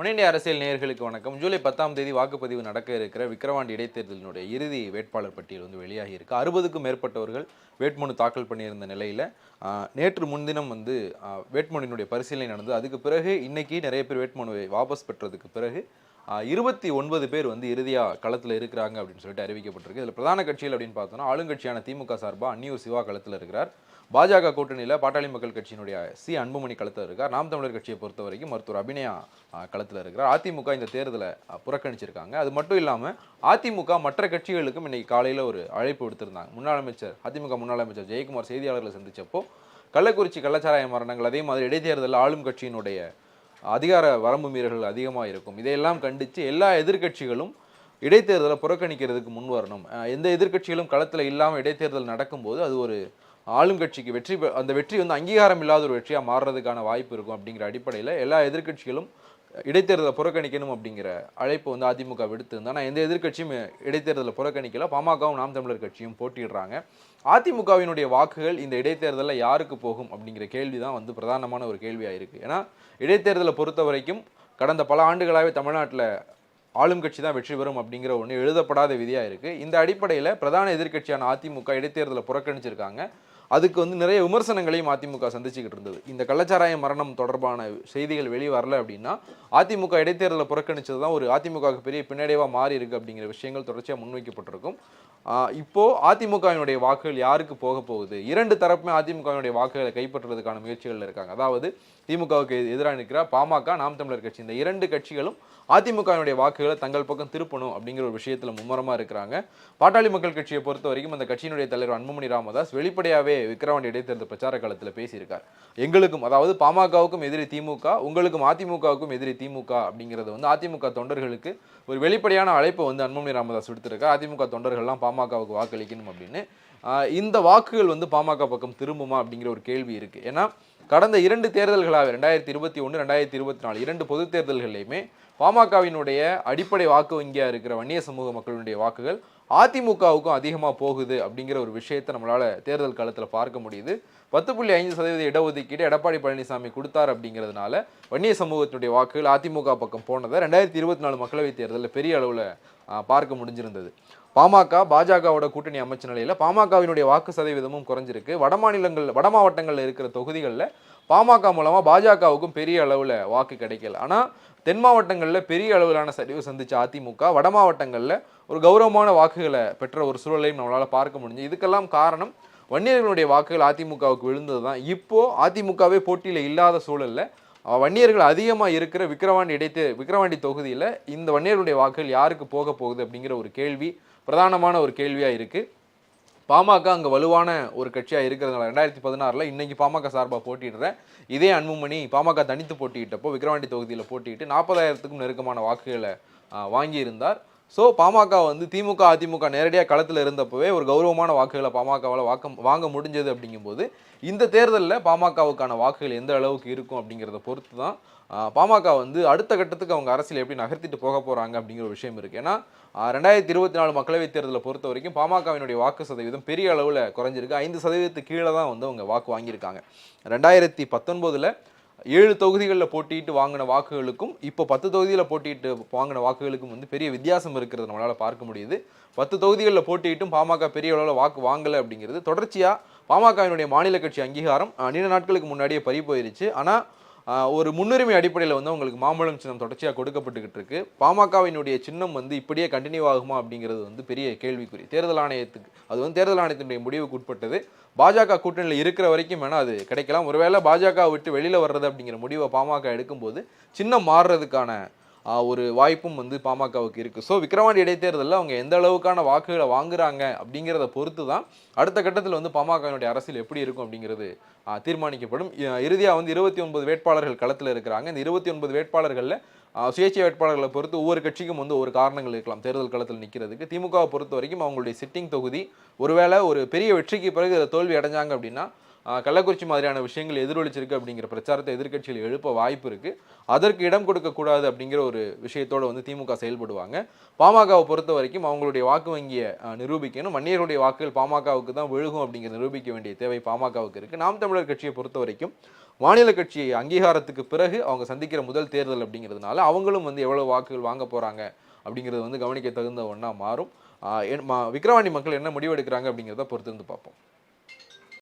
முன்னிலை அரசியல் நேயர்களுக்கு வணக்கம். ஜூலை பத்தாம் தேதி வாக்குப்பதிவு நடக்க இருக்கிற விக்கிரவாண்டி இடைத்தேர்தலினுடைய இறுதி வேட்பாளர் பட்டியல் வந்து வெளியாகி இருக்கு. அறுபதுக்கும் மேற்பட்டவர்கள் வேட்புமனு தாக்கல் பண்ணியிருந்த நிலையில் நேற்று முன்தினம் வந்து வேட்புமனுடைய பரிசீலனை நடந்தது. அதுக்கு பிறகு இன்னைக்கு நிறைய பேர் வேட்புமனுவை வாபஸ் பெற்றதுக்கு பிறகு இருபத்தி ஒன்பது பேர் வந்து இறுதியாக களத்தில் இருக்கிறாங்க அப்படின்னு சொல்லிட்டு அறிவிக்கப்பட்டிருக்கு. இதில் பிரதான கட்சிகள் அப்படின்னு பார்த்தோன்னா ஆளுங்கட்சியான திமுக சார்பாக அன்னியூர் சிவா களத்தில் இருக்கிறார். பாஜக கூட்டணியில் பாட்டாளி மக்கள் கட்சியினுடைய சி அன்புமணி களத்தில் இருக்கார். நாம் தமிழர் கட்சியை பொறுத்த வரைக்கும் மருத்துவர் அபிநயா களத்தில் இருக்கிறார். அதிமுக இந்த தேர்தலை புறக்கணிச்சிருக்காங்க. அது மட்டும் இல்லாமல் அதிமுக மற்ற கட்சிகளுக்கும் இன்றைக்கி காலையில் ஒரு அழைப்பு விடுத்திருந்தாங்க. முன்னாள் அமைச்சர் அதிமுக முன்னாள் அமைச்சர் ஜெயக்குமார் செய்தியாளர்களை சந்தித்தப்போ கள்ளக்குறிச்சி கள்ளச்சாராய மரணங்கள் அதே மாதிரி இடைத்தேர்தலில் ஆளும் கட்சியினுடைய அதிகார வரம்பு மீறல்கள் அதிகமாக இருக்கும் இதையெல்லாம் கண்டித்து எல்லா எதிர்க்கட்சிகளும் இடைத்தேர்தலை புறக்கணிக்கிறதுக்கு முன் வரணும். எந்த எதிர்க்கட்சிகளும் களத்தில் இல்லாமல் இடைத்தேர்தல் நடக்கும்போது அது ஒரு ஆளுங்கட்சிக்கு வெற்றி பெ- அந்த வெற்றி வந்து அங்கீகாரம் இல்லாத ஒரு வெற்றியாக மாறுறதுக்கான வாய்ப்பு இருக்கும் அப்படிங்கிற அடிப்படையில் எல்லா எதிர்க்கட்சிகளும் இடைத்தேர்தலை புறக்கணிக்கணும் அப்படிங்கிற அழைப்பு வந்து அதிமுக விடுத்திருந்தா ஆனால் எந்த எதிர்க்கட்சியும் இடைத்தேர்தலை புறக்கணிக்கல. பாமகவும் நாம் தமிழர் கட்சியும் போட்டிடுறாங்க அதிமுகவினுடைய வாக்குகள் இந்த இடைத்தேர்தலில் யாருக்கு போகும் அப்படிங்கிற கேள்வி தான் வந்து பிரதானமான ஒரு கேள்வியாக இருக்குது ஏன்னா இடைத்தேர்தலை பொறுத்த வரைக்கும் கடந்த பல ஆண்டுகளாகவே தமிழ்நாட்டில் ஆளும் கட்சி தான் வெற்றி பெறும் அப்படிங்கிற ஒன்று எழுதப்படாத விதியாக இருக்குது இந்த அடிப்படையில் பிரதான எதிர்க்கட்சியான அதிமுக இடைத்தேர்தலை புறக்கணிச்சிருக்காங்க. அதுக்கு வந்து நிறைய விமர்சனங்களையும் அதிமுக சந்திச்சுக்கிட்டு இருந்தது. இந்த கள்ளச்சாராய மரணம் தொடர்பான செய்திகள் வெளியே வரல அப்படின்னா அதிமுக இடைத்தேர்தலை புறக்கணிச்சது தான் ஒரு அதிமுகவுக்கு பெரிய பின்னடைவாக மாறி இருக்குது அப்படிங்கிற விஷயங்கள் தொடர்ச்சியாக முன்வைக்கப்பட்டிருக்கும். இப்போது அதிமுகவினுடைய வாக்குகள் யாருக்கு போக போகுது? இரண்டு தரப்புமே அதிமுகவினுடைய வாக்குகளை கைப்பற்றுறதுக்கான முயற்சிகள் இருக்காங்க. அதாவது திமுகவுக்கு எதிராக நிற்கிற பாமக நாம் தமிழர் கட்சி. இந்த இரண்டு கட்சிகளும் அதிமுகவினுடைய வாக்குகளை தங்கள் பக்கம் திருப்பணும் அப்படிங்கிற ஒரு விஷயத்தில் மும்முரமாக இருக்கிறாங்க. பாட்டாளி மக்கள் கட்சியை பொறுத்த வரைக்கும் அந்த கட்சியினுடைய தலைவர் அன்புமணி ராமதாஸ் வெளிப்படையாகவே விக்ரவாண்டி இடைத்தேர்தல் பிரச்சார காலத்தில் பேசியிருக்கார். எங்களுக்கும் அதாவது பாமகவுக்கும் எதிரி திமுக உங்களுக்கும் அதிமுகவுக்கும் எதிரி திமுக அப்படிங்கிறது வந்து அதிமுக தொண்டர்களுக்கு ஒரு வெளிப்படையான அழைப்பை வந்து அன்புமணி ராமதாஸ் விடுத்திருக்கார். அதிமுக தொண்டர்கள்லாம் பாமகவுக்கு வாக்களிக்கணும் அப்படின்னு. இந்த வாக்குகள் வந்து பாமக பக்கம் திரும்புமா அப்படிங்கிற ஒரு கேள்வி இருக்கு. ஏன்னா கடந்த இரண்டு தேர்தல்களாக ரெண்டாயிரத்தி இருபத்தி ஒன்று ரெண்டாயிரத்தி இருபத்தி நாலு இரண்டு பொது தேர்தல்கள்லையுமே பாமகவினுடைய அடிப்படை வாக்கு வங்கியாக இருக்கிற வன்னிய சமூக மக்களுடைய வாக்குகள் அதிமுகவுக்கும் அதிகமாக போகுது அப்படிங்கிற ஒரு விஷயத்தை நம்மளால் தேர்தல் காலத்தில் பார்க்க முடியுது. பத்து புள்ளி ஐந்து சதவீத இடஒதுக்கீடு எடப்பாடி பழனிசாமி கொடுத்தார் அப்படிங்கிறதுனால வன்னிய சமூகத்தினுடைய வாக்குகள் அதிமுக பக்கம் போனதை ரெண்டாயிரத்தி இருபத்தி நாலு மக்களவைத் தேர்தலில் பெரிய அளவில் பார்க்க முடிஞ்சிருந்தது. பாமக பாஜகவோட கூட்டணி அமைச்ச நிலையில் பாமகவினுடைய வாக்கு சதவீதமும் குறைஞ்சிருக்கு. வட மாநிலங்கள் வட மாவட்டங்களில் இருக்கிற தொகுதிகளில் பாமக மூலமாக பாஜகவுக்கும் பெரிய அளவில் வாக்கு கிடைக்கல. ஆனால் தென் மாவட்டங்களில் பெரிய அளவிலான சரிவு சந்திச்ச அதிமுக வட மாவட்டங்களில் ஒரு கௌரவமான வாக்குகளை பெற்ற ஒரு சூழலையும் நம்மளால் பார்க்க முடிஞ்சு இதுக்கெல்லாம் காரணம் வன்னியர்களுடைய வாக்குகள் அதிமுகவுக்கு விழுந்தது தான் இப்போது அதிமுகவே போட்டியில் இல்லாத சூழலில் வன்னியர்கள் அதிகமாக இருக்கிற விக்கிரவாண்டி இடைத்து விக்கிரவாண்டி தொகுதியில் இந்த வன்னியர்களுடைய வாக்குகள் யாருக்கு போக போகுது அப்படிங்கிற ஒரு கேள்வி பிரதானமான ஒரு கேள்வியாக இருக்குது பாமக அங்கே வலுவான ஒரு கட்சியாக இருக்கிறதுனால ரெண்டாயிரத்தி பதினாறில் இன்றைக்கி பாமக சார்பாக போட்டிடுறேன் இதே அன்புமணி பாமக தனித்து போட்டியிட்டப்போ விக்கிரவாண்டி தொகுதியில் போட்டிட்டு நாற்பதாயிரத்துக்கும் நெருக்கமான வாக்குகளை வாங்கியிருந்தார். ஸோ பாமக வந்து திமுக அதிமுக நேரடியாக களத்தில் இருந்தப்பவே ஒரு கௌரவமான வாக்குகளை பாமகவால் வாக்க வாங்க முடிஞ்சது அப்படிங்கும்போது இந்த தேர்தலில் பாமகவுக்கான வாக்குகள் எந்த அளவுக்கு இருக்கும் அப்படிங்கிறத பொறுத்து தான் பாமக வந்து அடுத்த கட்டத்துக்கு அவங்க அரசியல் எப்படி நகர்த்திட்டு போக போகிறாங்க அப்படிங்கிற ஒரு விஷயம் இருக்குது ஏன்னா ரெண்டாயிரத்தி இருபத்தி நாலு மக்களவைத் தேர்தலை பொறுத்த வரைக்கும் பாமகவினுடைய வாக்கு சதவீதம் பெரிய அளவில் குறைஞ்சிருக்கு. ஐந்து சதவீதத்துக்கு கீழே தான் வந்து அவங்க வாக்கு வாங்கியிருக்காங்க. ரெண்டாயிரத்தி பத்தொன்பதில் ஏழு தொகுதிகளில் போட்டியிட்டு வாங்கின வாக்குகளுக்கும் இப்போ பத்து தொகுதியில் போட்டியிட்டு வாங்கின வாக்குகளுக்கும் வந்து பெரிய வித்தியாசம் இருக்கிறது நம்மளால் பார்க்க முடியுது. பத்து தொகுதிகளில் போட்டியிட்டும் பாமக பெரிய அளவில் வாக்கு வாங்கலை அப்படிங்கிறது தொடர்ச்சியாக பாமகவினுடைய மாநில கட்சி அங்கீகாரம் நீண்ட நாட்களுக்கு முன்னாடியே பறி போயிருச்சு ஆனால் ஒரு முன்னுரிமை அடிப்படையில் வந்து உங்களுக்கு மாம்பழம் சின்னம் தொடர்ச்சியாக கொடுக்கப்பட்டுக்கிட்டு இருக்கு பாமகவினுடைய சின்னம் வந்து இப்படியே கண்டினியூ ஆகுமா அப்படிங்கிறது வந்து பெரிய கேள்விக்குறி. தேர்தல் ஆணையத்துக்கு அது வந்து தேர்தல் ஆணையத்தினுடைய முடிவுக்கு உட்பட்டது. பாஜக கூட்டணியில் இருக்கிற வரைக்கும் வேணால் அது கிடைக்கலாம். ஒருவேளை பாஜக விட்டு வெளியில் வர்றது அப்படிங்கிற முடிவை பாமக எடுக்கும்போது சின்னம் மாறுறதுக்கான ஒரு வாய்ப்பும் வந்து பாமகவுக்கு இருக்குது ஸோ விக்ரவாண்டி இடைத்தேர்தலில் அவங்க எந்த அளவுக்கான வாக்குகளை வாங்குறாங்க அப்படிங்கிறத பொறுத்து தான் அடுத்த கட்டத்தில் வந்து பாமகவினுடைய அரசியல் எப்படி இருக்கும் அப்படிங்கிறது தீர்மானிக்கப்படும். இறுதியாக வந்து இருபத்தி ஒன்பது வேட்பாளர்கள் களத்தில் இருக்கிறாங்க. இந்த இருபத்தி ஒன்பது வேட்பாளர்களில் சுயேட்சை வேட்பாளர்களை பொறுத்து ஒவ்வொரு கட்சிக்கும் வந்து ஒரு காரணங்கள் இருக்கலாம். தேர்தல் களத்தில் நிற்கிறதுக்கு திமுகவை பொறுத்த வரைக்கும் அவங்களுடைய சிட்டிங் தொகுதி ஒருவேளை ஒரு பெரிய வெற்றிக்கு பிறகு தோல்வி அடைஞ்சாங்க அப்படின்னா கள்ளக்குறிச்சி மாதிரியான விஷயங்கள் எதிரொலிச்சிருக்கு அப்படிங்கிற பிரச்சாரத்தை எதிர்க்கட்சியில் எழுப்ப வாய்ப்பு இருக்கு. அதற்கு இடம் கொடுக்கக்கூடாது அப்படிங்கிற ஒரு விஷயத்தோட வந்து திமுக செயல்படுவாங்க. பாமகவை பொறுத்த வரைக்கும் அவங்களுடைய வாக்கு வங்கியை நிரூபிக்கணும். மன்னியர்களுடைய வாக்குகள் பாமகவுக்கு தான் விழுகும் அப்படிங்கிற நிரூபிக்க வேண்டிய தேவை பாமகவுக்கு இருக்குது நாம் தமிழர் கட்சியை பொறுத்த வரைக்கும் மாநில கட்சி அங்கீகாரத்துக்கு பிறகு அவங்க சந்திக்கிற முதல் தேர்தல் அப்படிங்கிறதுனால அவங்களும் வந்து எவ்வளோ வாக்குகள் வாங்க போகிறாங்க அப்படிங்கிறது வந்து கவனிக்க தகுந்த ஒன்றா மாறும். ஆஹ் மா- மக்கள் என்ன முடிவெடுக்கிறாங்க அப்படிங்கிறத பொறுத்திருந்து பார்ப்போம்.